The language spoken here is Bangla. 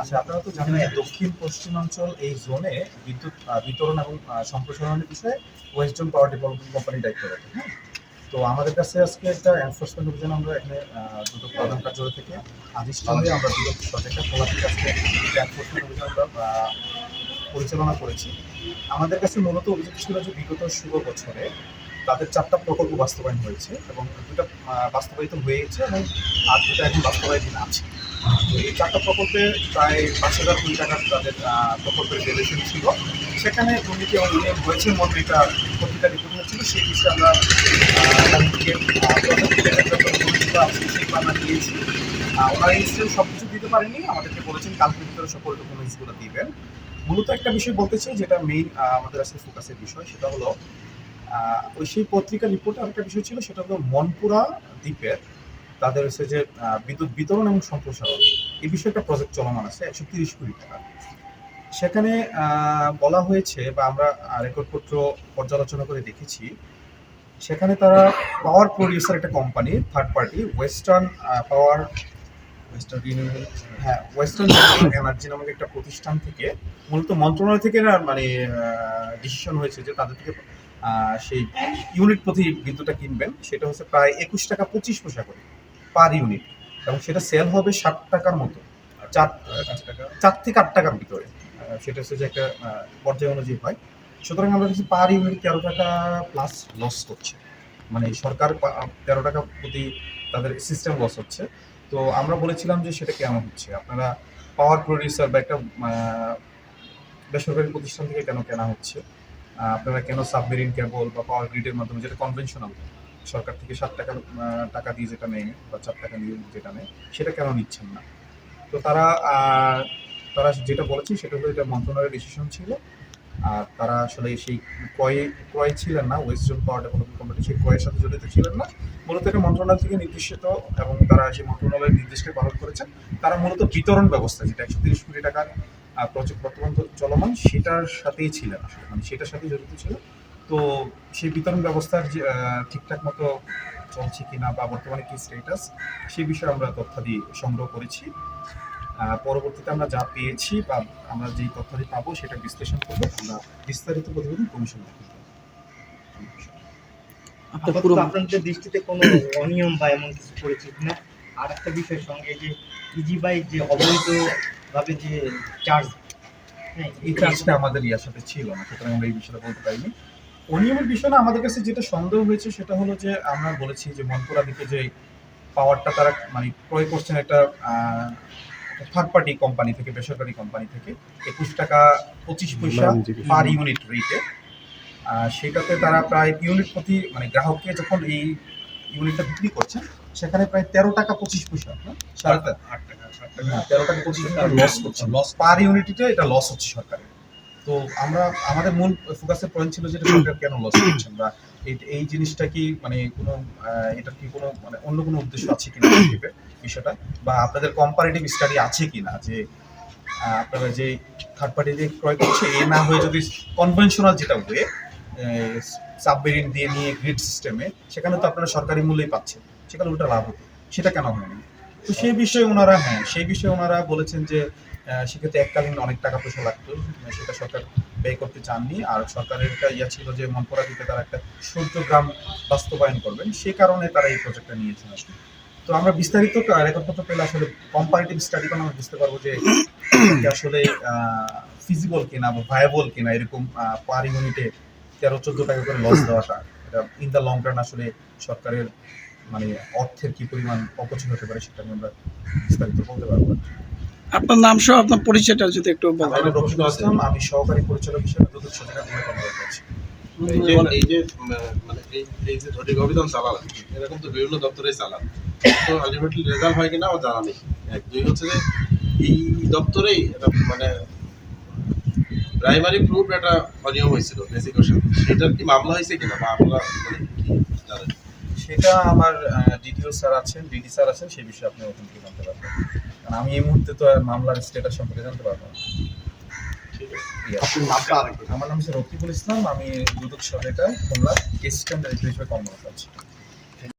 আচ্ছা আপনারা তো জানেন দক্ষিণ, পশ্চিমাঞ্চল এই জোনে বিদ্যুৎ বিতরণ এবং সম্প্রসারণের বিষয়ে ওয়েস্টার্ন পাওয়ার ডেভেলপমেন্ট কোম্পানি দায়িত্ব রাখে হ্যাঁ? তো আমাদের কাছে আজকে একটা এনফোর্সমেন্ট অভিযান আমরা এখানে দুটো প্রধান কার্যালয় থেকে আদিষ্টে আমরা দুটো প্রজেক্টটা খোলা থেকে আজকে একটা এনফোর্সমেন্ট অভিযান আমরা পরিচালনা করেছি। আমাদের কাছে মূলত অভিযোগ ছিল যে বিগত ষোলো বছরে তাদের চারটা প্রকল্প বাস্তবায়ন হয়েছে এবং দুটা বাস্তবায়িত হয়েছে এবং আর দুটা এখন বাস্তবায়িত আছে। তো এই চারটা প্রকল্পে প্রায় পাঁচ হাজার কোটি টাকার তাদের প্রকল্পের ভ্যালুয়েশন ছিল। সেখানে দুর্নীতি এবং উন্নয়ন হয়েছে মধ্যে এটা পত্রিকা রিপোর্ট হচ্ছিল সেই বিষয়ে আমরা সেই বার্তা দিয়েছি। ওনারা সব কিছু দিতে পারেনি, আমাদেরকে বলেছেন কালকের ভিতরে সকল ডকুমেন্টসগুলো দিবেন। মূলত একটা বিষয় বলতে চাই, যেটা মেইন আমাদের আসলে ফোকাসের বিষয়, সেটা হলো ওই সেই পত্রিকা রিপোর্টে আরেকটা বিষয় ছিল, সেটা হলো মনপুরা দ্বীপের তাদের হচ্ছে যে বিদ্যুৎ বিতরণ এবং সম্প্রসারণ। এই বিষয়ে একটা প্রজেক্ট চলমান আছে, একশো তিরিশ কোটি টাকা। সেখানে বলা হয়েছে বা আমরা রেকর্ডপত্র পর্যালোচনা করে দেখেছি, সেখানে তারা পাওয়ার প্রডিউসার একটা company third party western power western হ্যাঁ ওয়েস্টার্ন এনার্জি নামক একটা প্রতিষ্ঠান থেকে মূলত মন্ত্রণালয় থেকে মানে ডিসিশন হয়েছে যে তাদের থেকে সেই ইউনিট প্রতি বিদ্যুৎটা কিনবেন, সেটা হচ্ছে প্রায় একুশ টাকা পঁচিশ পয়সা করে পার ইউনিট এবং সেটা সেল হবে ষাট টাকার মতো। চার টাকা চার থেকে আট টাকার ভিতরে। সেটা হচ্ছে যে একটা পর্যায় অনুযায়ী হয়। সুতরাং আমরা দেখছি পার ইউনিট তেরো টাকা প্লাস লস করছে মানে সরকার তেরো টাকা প্রতি তাদের সিস্টেম লস হচ্ছে। তো আমরা বলেছিলাম যে সেটা কেন হচ্ছে? আপনারা পাওয়ার প্রডিউসার বা একটা বেসরকারি প্রতিষ্ঠান থেকে কেন কেনা হচ্ছে? আপনারা কেন সাবমেরিন কেবল বা পাওয়ার গ্রিডের মাধ্যমে, যেটা কনভেনশনাল সরকার থেকে সাত টাকা টাকা দিয়ে যেটা নেয় বা চার টাকা দিয়ে যেটা নেয়, সেটা কেন নিচ্ছেন না? তো তারা তারা যেটা বলেছে সেটা হলো, এটা মন্ত্রণালয়ের ডিসিশন ছিল। আর তারা আসলে সেই ক্রয় ক্রয় ছিলেন না ওয়েস্টার্ন পাওয়ার ডেভেলপমেন্ট কোম্পানি সেই ক্রয়ের সাথে জড়িত ছিলেন না। মূলত এটা মন্ত্রণালয় থেকে নির্দেশিত এবং তারা সেই মন্ত্রণালয়ের নির্দেশকে পালন করেছেন। তারা মূলত বিতরণ ব্যবস্থা, যেটা একশো তিরিশ কোটি টাকার প্রজেক্ট বর্তমান চলমান সেটার সাথেই ছিলেন আসলে। মানে সেটার সাথেই জড়িত ছিল। তো সেই বিতরণ ব্যবস্থার যে ঠিকঠাক মতো চলছে কিনা বা বর্তমানে কি স্টেটাস সে বিষয়ে আমরা তথ্যাদি সংগ্রহ করেছি। পরবর্তীতে আমরা যা পেয়েছি বা আমরা যেই তথ্যাদি পাবো সেটা বিশ্লেষণ করব। আমরা বিস্তারিত প্রতিবেদন কমিশনে পুরো আপনাদের দৃষ্টিতে কোনো অনিয়ম বা এমন কিছু করেছে কিনা? আর একটা বিষয়ের সঙ্গে যে ইজি বাই যে অবৈধ ভাবে যে চার্জ এই কাজটা আমাদের ইয়ার সাথে ছিল না সুতরাং আমরা এই বিষয়টা বলতে পারিনি। অনিয়মের বিষয় না আমাদের কাছে যেটা সন্দেহ হয়েছে সেটা হলো যে আমরা বলেছি যে মনপুরা দিকে যে পাওয়ারটা তারা মানে ক্রয় করছেন একটা থার্ড পার্টি কোম্পানি থেকে বেসরকারি কোম্পানি থেকে একুশ টাকা পঁচিশ পয়সা পার ইউনিট রেটে সেটাতে তারা প্রায় ইউনিট প্রতি মানে গ্রাহককে যখন এই ইউনিটটা বিক্রি করছেন সেখানে প্রায় তেরো টাকা পঁচিশ পয়সা হ্যাঁ? সাড়ে তেরো হ্যাঁ, তেরো টাকা পঁচিশ টাকা লস করছে। লস পার ইউনিটিতে এটা লস হচ্ছে সরকারের। তো আমরা আমাদের মূল ফোকাসের পয়েন্ট ছিল যেটা সরকার কেন লস করছেন বা এই- এই জিনিসটা কি মানে কোনো এটার কি কোনো মানে অন্য কোনো উদ্দেশ্য আছে কিনা বিষয়টা? বা আপনাদের কম্পারেটিভ স্টাডি আছে কিনা? যে আপনারা যে থার্ড পার্টি যে ক্রয় করছে এ না হয়ে যদি কনভেনশনাল যেটা ওয়ে সাবমেরিন দিয়ে নিয়ে গ্রিড সিস্টেমে সেখানে তো আপনারা সরকারি মূল্যই পাচ্ছেন। সেখানে ওটা লাভ হতো সেটা কেন হয়নি তো সেই বিষয়ে ওনারা হ্যাঁ সেই বিষয়ে ওনারা বলেছেন যে সেক্ষেত্রে এককালীন অনেক টাকা পয়সা লাগতো। সেটা সরকার ব্যয় করতে চাননি। আর সরকারের একটা ইয়া ছিল যে মনপরা দিতে তারা একটা সূর্যগ্রাম বাস্তবায়ন করবেন। সে কারণে তারা এই প্রজেক্টটা নিয়েছেন আসলে। তো আমরা বিস্তারিত রেকর্ডপত্র পেলে আসলে কম্পারেটিভ স্টাডি করে আমরা বুঝতে পারব যে আসলে ফিজিবল কিনা বা ভায়াবল কিনা এরকম পার ইউনিটে তেরো চোদ্দ টাকা করে লস দেওয়াটা এটা ইন দ্য লং রান আসলে সরকারের মানে অর্থের কি পরিমাণ অপচয় হতে পারে সেটা নিয়ে আমরা বিস্তারিত বলতে পারব আপনার নাম সহ আপনার পরিচয়টা যদি একটু বলেন। রফিকুল ইসলাম আমি সহকারী পরিচালক হিসেবে দুদক সরকার কর্মরত আছি এই যে এই যে মানে এই যে সঠিক অভিযান চালালেন এরকম তো বিভিন্ন দপ্তরে চালান। তো আলটিমেটলি রেজাল্ট হয় কিনা আমার জানা নেই। এক দুই হচ্ছে যে এই দপ্তরেই এটা মানে প্রাইমারি প্রুফ একটা অনিয়ম হয়েছিল বেসিক সেটার কি মামলা হয়েছে কিনা? বা আপনারা মানে জানেন? সেটা আমার ডিডিও স্যার আছেন ডিডি স্যার আছেন সেই বিষয়ে আপনি ওখান থেকে জানতে পারবেন। কারণ আমি এই মুহূর্তে তো মামলার স্টেটাস সম্পর্কে জানতে পারব না। ঠিক আছে। Yes. আমার নাম হচ্ছে রকিবুল ইসলাম আমি দুদক সরকার খুলনা অ্যাসিস্ট্যান্ট ডাইরেক্টর হিসেবে কর্মরত আছি।